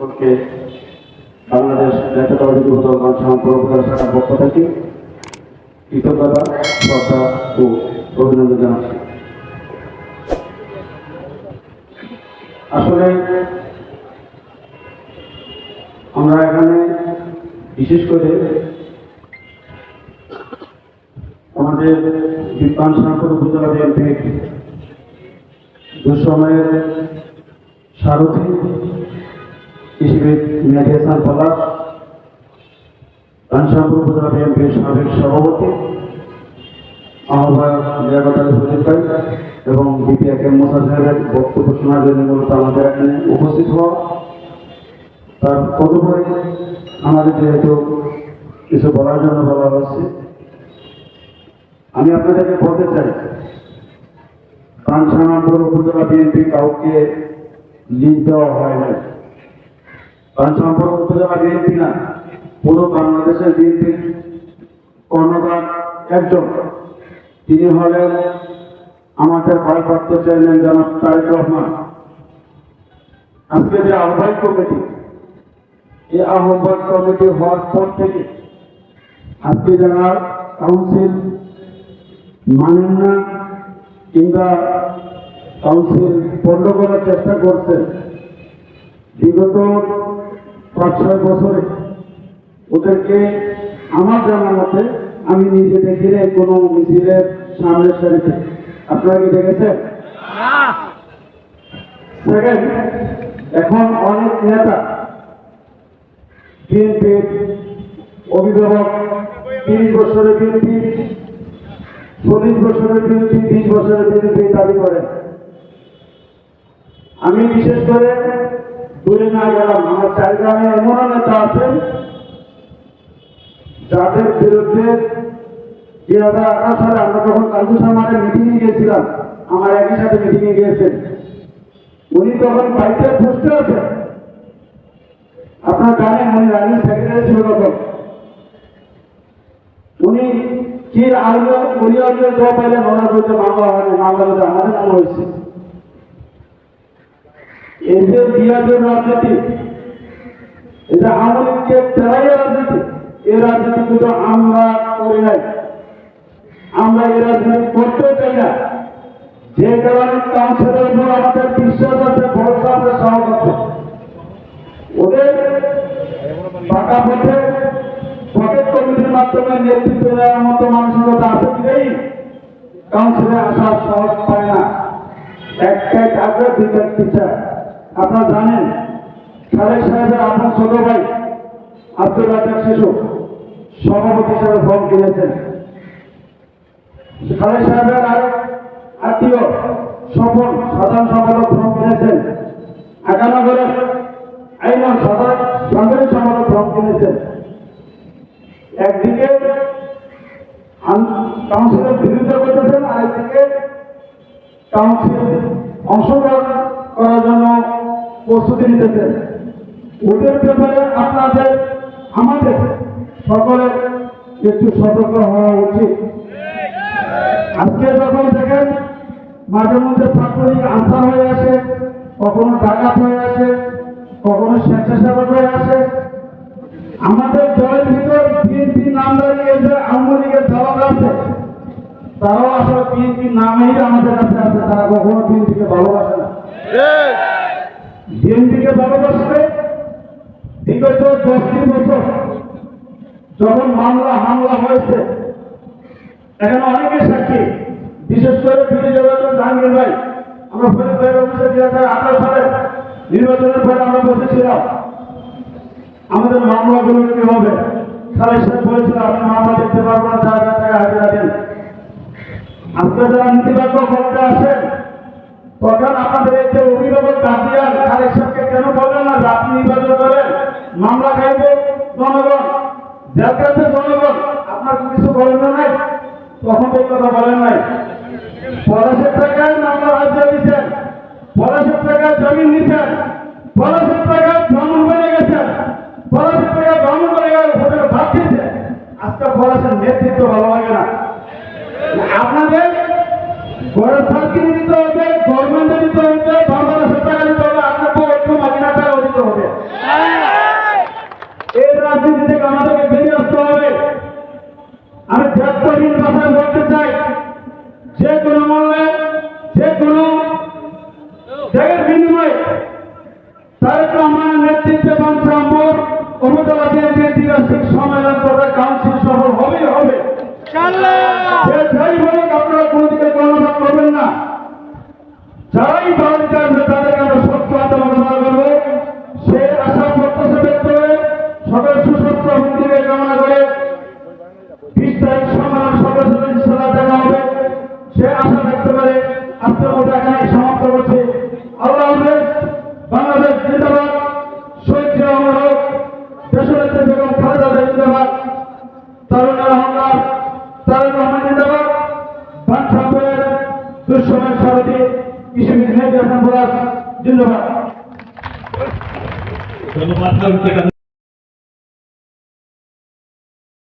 সকলকে বাংলাদেশ শাখার পক্ষ থেকে কৃতজ্ঞতা, শ্রদ্ধা ও অভিনন্দন জানাচ্ছি। আসলে আমরা এখানে বিশেষ করে আমাদের বিজ্ঞান সাংসদ উপজেলা বিএনপির দুঃসময়ের সারথী হিসেবে মেয়াদি হাসান পলাশ, রানসামপুর উপজেলা বিএনপির সাবেক সভাপতি, আহ্বায়ক লিয়াকত আলী ভাই এবং বিপিএ কে মোসা সাহেবের বক্তব্য শোনার জন্য মূলত আমাদের এখানে উপস্থিত হওয়া। তার কতপরে আমাদের যেহেতু কিছু বলার জন্য বলা হচ্ছে আমি আপনাদেরকে বলতে চাই কাঞ্চনপুর উপজেলা বিএনপি কাউকে লিড দেওয়া হয় না কাঞ্চনপুর উপজেলা বিএনপি না, পুরো বাংলাদেশের একজন। তিনি হলেন আমাদের ভারপ্রাপ্ত চেয়ারম্যান জনাব তারেক রহমান। আজকে যে আহ্বায়ক কমিটি, এই আহ্বায়ক কমিটি হওয়ার পর থেকে আজকে যারা কাউন্সিল মানেন না কিংবা কাউন্সিল বন্ধ করার চেষ্টা করছেন, বিগত পাঁচ, ছয় বছরে। ওদেরকে আমার জানা মতে আমি নিজে দেখি রে কোনো মিছিলের সামনের সারিতে আপনারা কি দেখেছেন? এখন অনেক নেতা বিএনপির অভিভাবক, তিরিশ বছরের বিএনপি, চল্লিশ বছরের বিএনপি, বিশ বছরের বিএনপি দাবি করেন আমি বিশেষ করে দূরে না গেলাম, আমার চারিগ্রামে এমন নেতা আছেন, যাদের বিরুদ্ধে দুই হাজার আঠারো সালে আমরা যখন কালু সামারে মিটিংয়ে গিয়েছিলাম, আমার একই সাথে মিটিংয়ে গিয়েছেন। উনি তখন বাইকে বসতে আছেন আপনার জানেন উনি রানিং সেক্রেটারি ছিল তখন। উনি কি আগে উনি আগে জবাব পাইলেন ওনার বিরুদ্ধে মামলা হয়নি, মামলা আমাদের নাম হয়েছে। এই যে বিয়াদের রাজনীতি, এই যে আমলিকে তেরাই রাজনীতি, এই রাজনীতি কিন্তু আমরা করি নাই। আমরা এই রাজনীতি করতে চাই না। যে কারণে কাউন্সিলের উপর আমাদের বিশ্বাস আছে, ভরসা আছে আছে। ওদের পাকা পথে পকেট কমিটির মাধ্যমে নেতৃত্ব দেওয়ার মতো মানসিকতা আছে কিনেই কাউন্সিলে আসার সহজ পায় না। একটাই কাজে দুইটা টিচার আপনারা জানেন, খালেদ সাহেবের আপনার ছোট ভাই আব্দুল রাজাক শিশু সভাপতি হিসেবে ফর্ম কিনেছেন খালেদ সাহেবের আরেক আত্মীয় সফল সাধারণ সম্পাদক ফর্ম কিনেছেন একানগরের আইন সাধারণ সাংগঠনিক সম্পাদক ফর্ম কিনেছেন একদিকে কাউন্সিলের বিরুদ্ধে করতেছেন, আরেকদিকে কাউন্সিল অংশগ্রহণ করার জন্য প্রস্তুতি নিতেছেন ওদের ব্যাপারে আপনাদের, আমাদের সকলের একটু সতর্ক হওয়া উচিত। আজকে যখন দেখেন মাঝে মধ্যে ছাত্রলীগ আনসার হয়ে আসে, কখনো ডাকাত হয়ে আসে, কখনো স্বেচ্ছাসেবক হয়ে আসে, আমাদের দলের ভিতর বিএনপি নাম যে আওয়ামী লীগের দল আছে। তারাও আসলে বিএনপি নামেই আমাদের কাছে আছে, তারা কখনো বিএনপিকে ভালোবাসে না। বিএনপিকে ভালোবাসবে। বিগত দশটি বছর যখন মামলা, হামলা হয়েছে, এখানে অনেকে সাক্ষী। বিশেষ করে বিজয় জগন্নাথ জাহাঙ্গীর ভাই। আমরা ফরিদ ভাইয়ের অফিসে দুই হাজার আঠারো সালে নির্বাচনের পরে আমরা বসেছিলাম। আমাদের মামলাগুলো কি হবে? খালেদ সাহেব বলেছিল আপনি মামলা দেখতে পারব না যা যা টাকা হাজিরা দেন। আজকে যারা নীতিবাক্য করতে আসেন তখন আপনাদের এই যে অভিভাবক কেন বললেন না? আপনি নির্বাচন করেন, মামলা খাইবে, জনগণ। জেল জনগণ, আপনার কিছু বলেন না নাই? তখন এই কথা বলেন নাই। পলাশের টাকায় মামলা পলাশের টাকায় জমি নিচ্ছেন, পলাশের টাকায় ভ্রমণ গেছেন, পলাশের টাকায় ভ্রমণ গেলে ভাত আজকে পলাশের নেতৃত্ব ভালো লাগে না। আপনাদের ঘরের সার্কিট দিতে যে কোনো মূল্যে যে কোনো জায়গার বিনিময়ে তারেক রহমানের নেতৃত্বে এবং রামপুর অমৃত দুঃসময় সারথী কৃষি মেহেদি হাসান জিন্দাবাদ ধন্যবাদ।